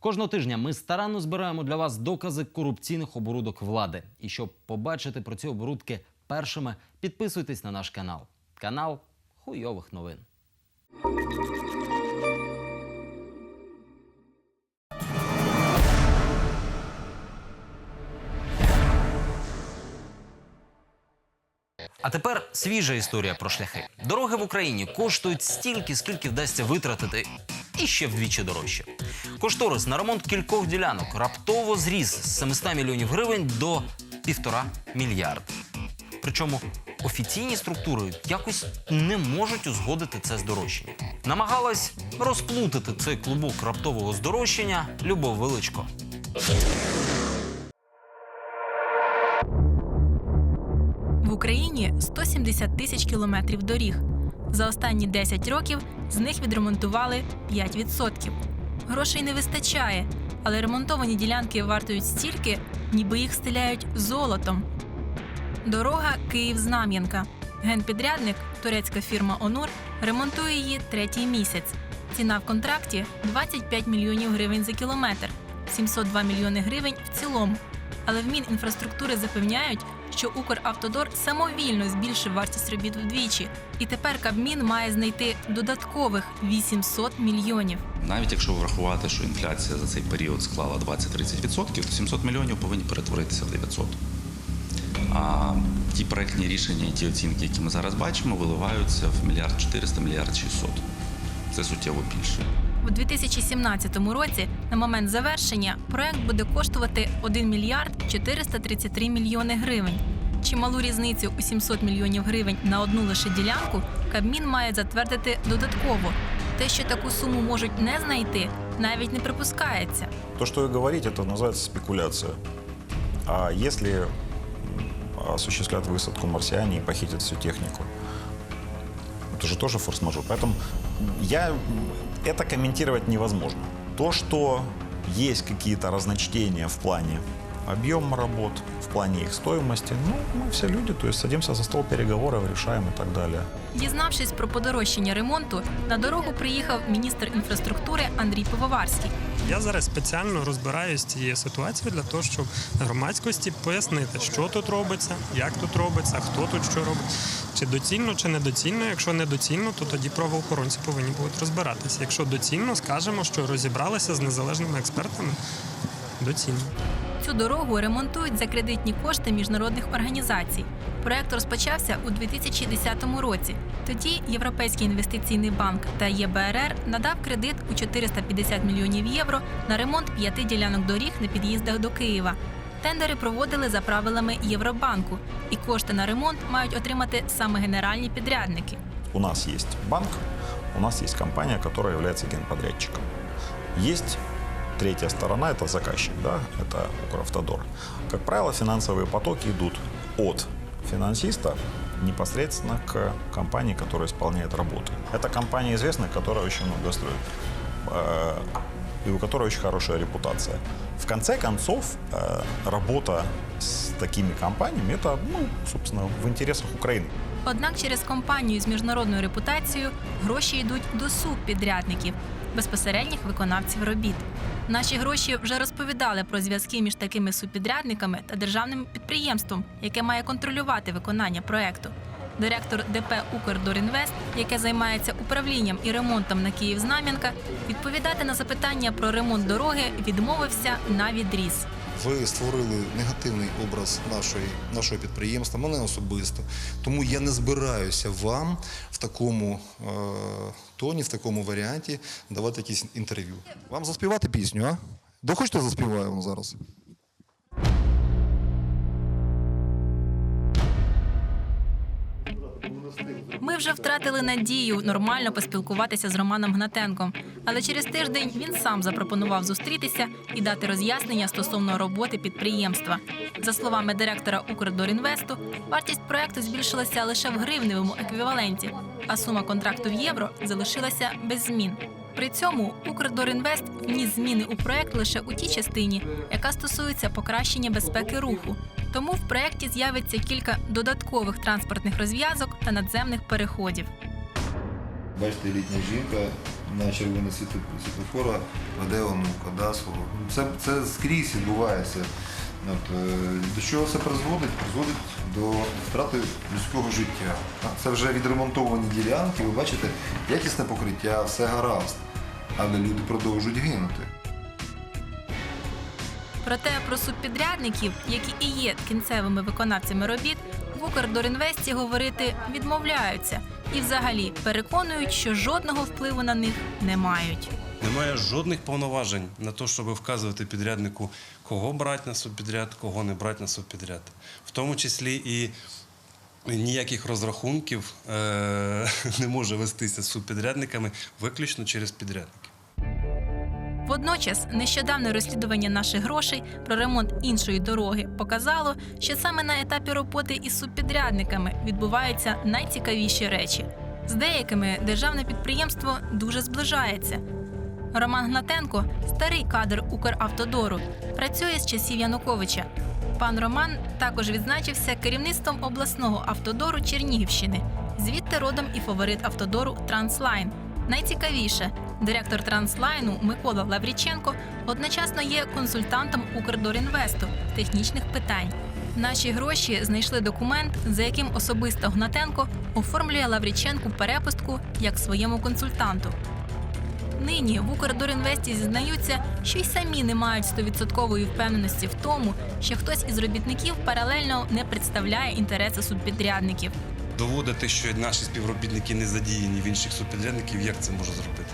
Кожного тижня ми старанно збираємо для вас докази корупційних оборудок влади. І щоб побачити про ці оборудки першими, підписуйтесь на наш канал. Канал хуйових новин. А тепер свіжа історія про шляхи. Дороги в Україні коштують стільки, скільки вдасться витратити, і ще вдвічі дорожче. Кошторис на ремонт кількох ділянок раптово зріс з 700 мільйонів гривень до півтора мільярда. Причому офіційні структури якось не можуть узгодити це здорожчання. Намагалась розплутати цей клубок раптового здорожчання Любов Величко. В Україні 170 тисяч кілометрів доріг. За останні 10 років з них відремонтували 5%. Грошей не вистачає, але ремонтовані ділянки вартують стільки, ніби їх стиляють золотом. Дорога Київ-Знам'янка. Генпідрядник, турецька фірма Онур, ремонтує її третій місяць. Ціна в контракті 25 мільйонів гривень за кілометр, 702 мільйони гривень в цілому. Але в Мінінфраструктури запевняють, що Укравтодор самовільно збільшив вартість робіт вдвічі, і тепер Кабмін має знайти додаткових 800 мільйонів. Навіть якщо врахувати, що інфляція за цей період склала 20-30%, то 700 мільйонів повинні перетворитися в 900. А ті проектні рішення і ті оцінки, які ми зараз бачимо, виливаються в мільярд 400, мільярд 600. Це суттєво більше. У 2017 році, на момент завершення, проект буде коштувати 1 мільярд 433 мільйони гривень. Чималу різницю у 700 мільйонів гривень на одну лише ділянку Кабмін має затвердити додатково. Те, що таку суму можуть не знайти, навіть не припускається. То, что вы говорите, это называется спекуляция. А если м, осуществлят высадку марсиане и похитят всю технику? Это же тоже форс-мажор. Поэтому я, м, это комментировать невозможно. То, что есть какие-то разночтения в плане объема работ, в плане их стоимости, ну, мы все люди, то есть садимся за стол переговоров, решаем и так далее. Дізнавшись про подорожчання ремонту, на дорогу приїхав міністр інфраструктури Андрій Пивоварський. Я зараз спеціально розбираюсь з цією ситуацією для того, щоб громадськості пояснити, що тут робиться, як тут робиться, хто тут що робить, чи доцільно, чи недоцільно. Якщо недоцільно, то тоді правоохоронці повинні будуть розбиратися. Якщо доцільно, скажемо, що розібралися з незалежними експертами. Доцільно. Цю дорогу ремонтують за кредитні кошти міжнародних організацій. Проект розпочався у 2010 році. Тоді Європейський інвестиційний банк та ЄБРР надав кредит у 450 мільйонів євро на ремонт п'яти ділянок доріг на під'їздах до Києва. Тендери проводили за правилами Євробанку, і кошти на ремонт мають отримати саме генеральні підрядники. У нас есть банк, у нас есть компания, которая является генподрядчиком. Есть третья сторона, это заказчик, да, это Укравтодор. Как правило, финансовые потоки идут от финансиста непосредственно к компании, которая исполняет работы. Это компания известная, которая очень много строит. э, И у которой очень хорошая репутация. В конце концов, э, работа с такими компаниями, это, ну, собственно, в интересах Украины. Однак через компанію з міжнародною репутацією гроші йдуть до субпідрядників, безпосередніх виконавців робіт. Наші гроші вже розповідали про зв'язки між такими субпідрядниками та державним підприємством, яке має контролювати виконання проекту. Директор ДП «Укрдорінвест», яке займається управлінням і ремонтом на Київ-Знам'янка, відповідати на запитання про ремонт дороги відмовився на відріз. Ви створили негативний образ нашої, нашого підприємства, мене особисто. Тому я не збираюся вам в такому е, тоні, в такому варіанті давати якісь інтерв'ю. Вам заспівати пісню, а? Да хочете заспіваємо зараз? Ми вже втратили надію нормально поспілкуватися з Романом Гнатенком. Але через тиждень він сам запропонував зустрітися і дати роз'яснення стосовно роботи підприємства. За словами директора Укрдорінвесту, вартість проекту збільшилася лише в гривневому еквіваленті, а сума контракту в євро залишилася без змін. При цьому Укрдорінвест вніс зміни у проект лише у тій частині, яка стосується покращення безпеки руху. Тому в проєкті з'явиться кілька додаткових транспортних розв'язок та надземних переходів. Бачите, літня жінка на червоне світло світлофора веде онука, да, свого. Це, це скрізь відбувається. От, е, до чого це призводить? Призводить до втрати людського життя. Це вже відремонтовані ділянки, ви бачите, якісне покриття, все гаразд. Але люди продовжують гинути. Проте про субпідрядників, які і є кінцевими виконавцями робіт, в Укрдорінвесті говорити відмовляються і взагалі переконують, що жодного впливу на них не мають. Немає жодних повноважень на те, щоб вказувати підряднику, кого брати на субпідряд, кого не брати на субпідряд. В тому числі і ніяких розрахунків е- не може вестися з субпідрядниками виключно через підрядників. Водночас, нещодавне розслідування наших грошей про ремонт іншої дороги показало, що саме на етапі роботи із субпідрядниками відбуваються найцікавіші речі. З деякими державне підприємство дуже зближається. Роман Гнатенко старий кадр Укравтодору, працює з часів Януковича. Пан Роман також відзначився керівництвом обласного автодору Чернігівщини. Звідти родом і фаворит автодору Транслайн. Найцікавіше, директор Транслайну Микола Лавріченко одночасно є консультантом Укрдорінвесту технічних питань. Наші гроші знайшли документ, за яким особисто Гнатенко оформлює Лавріченку перепустку як своєму консультанту. Нині в Укрдорінвесті зізнаються, що й самі не мають стовідсоткової впевненості в тому, що хтось із робітників паралельно не представляє інтереси субпідрядників. Доводити, що наші співробітники не задіяні в інших субпідрядників, як це може зробити?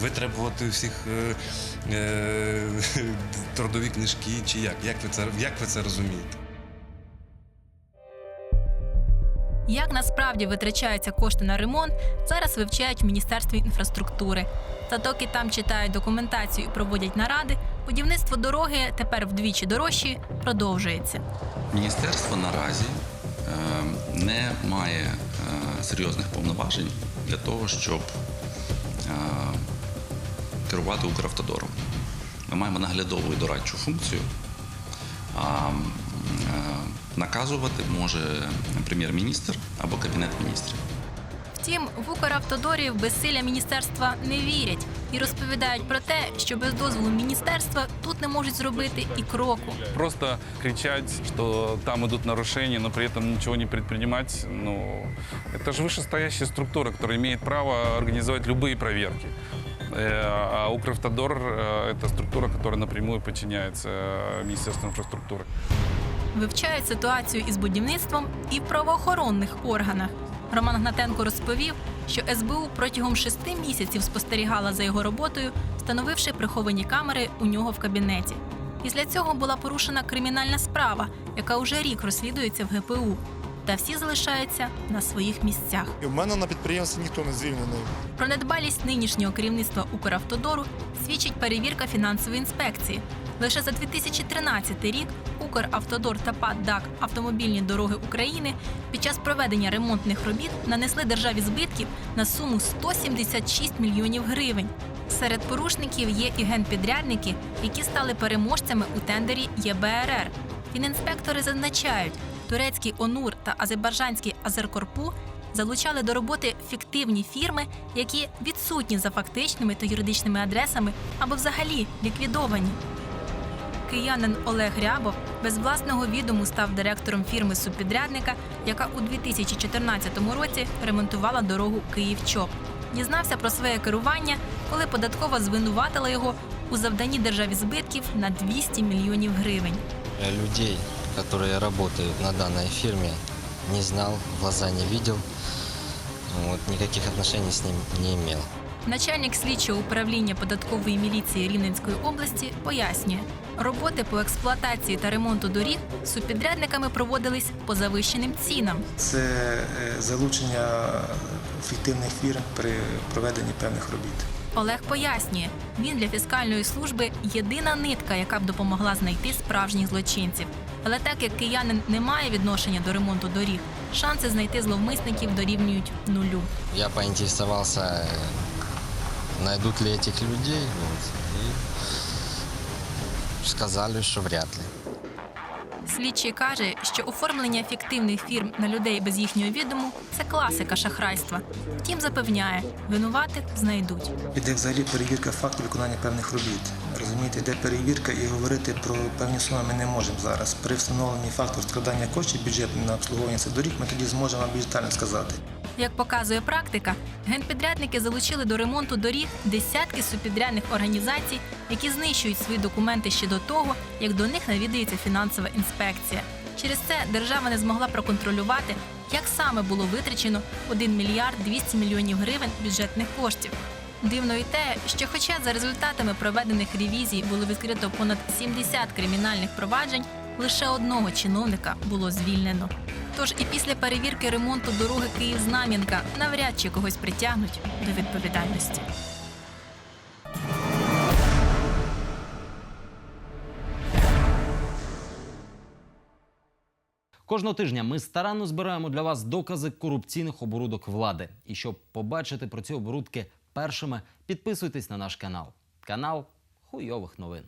Витребувати всіх е- е- трудові книжки чи як? Як ви це, як ви це розумієте? Як насправді витрачаються кошти на ремонт, зараз вивчають в Міністерстві інфраструктури. Та доки там читають документацію і проводять наради, будівництво дороги тепер вдвічі дорожчі продовжується. Міністерство наразі е, не має е, серйозних повноважень для того, щоб е, керувати Укравтодором. Ми маємо наглядову і дорадчу функцію. А наказувати може прем'єр-міністр або кабінет міністрів. Втім, в Укравтодорі в безсилля міністерства не вірять і розповідають про те, що без дозволу міністерства тут не можуть зробити і кроку. Просто кричать, что там идут нарушения, но при этом ничего не предпринимать, ну, это же вышестоящая структура, которая имеет право организовать любые проверки. Э, А Укравтодор э, – это структура, которая напрямую подчиняется э, Министерству инфраструктуры. Вивчають ситуацію із будівництвом і в правоохоронних органах. Роман Гнатенко розповів, що СБУ протягом шести місяців спостерігала за його роботою, встановивши приховані камери у нього в кабінеті. Після цього була порушена кримінальна справа, яка уже рік розслідується в ГПУ. Та всі залишаються на своїх місцях. І в мене на підприємстві ніхто не звільнений. Про недбалість нинішнього керівництва Укравтодору свідчить перевірка фінансової інспекції. Лише за 2013 рік Укравтодор та ПАД ДАК Автомобільні дороги України під час проведення ремонтних робіт нанесли державі збитків на суму 176 мільйонів гривень. Серед порушників є і генпідрядники, які стали переможцями у тендері ЄБРР. Фінінспектори зазначають, турецький Онур та азербайджанський Азеркорпу залучали до роботи фіктивні фірми, які відсутні за фактичними та юридичними адресами або взагалі ліквідовані. Киянин Олег Рябов без власного відому став директором фірми субпідрядника, яка у 2014 році ремонтувала дорогу Київ-Чоп. Дізнався про своє керування, коли податкова звинуватила його у завданні державі збитків на 200 мільйонів гривень. Людей, которые работают на данной фирме, не знал, в глаза не видел. Вот, никаких отношений с ним не имел. Начальник слідчого управління податкової міліції Рівненської області пояснює, роботи по експлуатації та ремонту доріг субпідрядниками проводились по завищеним цінам. це е, залучення фіктивних фірм при проведенні певних робіт. Олег пояснює, він для фіскальної служби єдина нитка, яка б допомогла знайти справжніх злочинців. Але так як киянин не має відношення до ремонту доріг, шанси знайти зловмисників дорівнюють нулю. Я поинтересовался, э, найдут ли этих людей, вот, и сказали, что вряд ли. Слідчий каже, що оформлення фіктивних фірм на людей без їхнього відому це класика шахрайства. Втім, запевняє, винуватих знайдуть. Іде взагалі перевірка фактів виконання певних робіт. Розумієте, йде перевірка і говорити про певні суми ми не можемо зараз. При встановленні факту складання коштів бюджету на обслуговування цих доріг ми тоді зможемо більш детально сказати. Як показує практика, генпідрядники залучили до ремонту доріг десятки субпідрядних організацій, які знищують свої документи ще до того, як до них навідається фінансова інспекція. Через це держава не змогла проконтролювати, як саме було витрачено 1 мільярд 200 мільйонів гривень бюджетних коштів. Дивно й те, що, хоча за результатами проведених ревізій було відкрито понад 70 кримінальних проваджень, лише одного чиновника було звільнено. Тож і після перевірки ремонту дороги Київ-Знам'янка навряд чи когось притягнуть до відповідальності. Кожного тижня ми старанно збираємо для вас докази корупційних оборудок влади. І щоб побачити про ці оборудки першими, підписуйтесь на наш канал. Канал хуйових новин.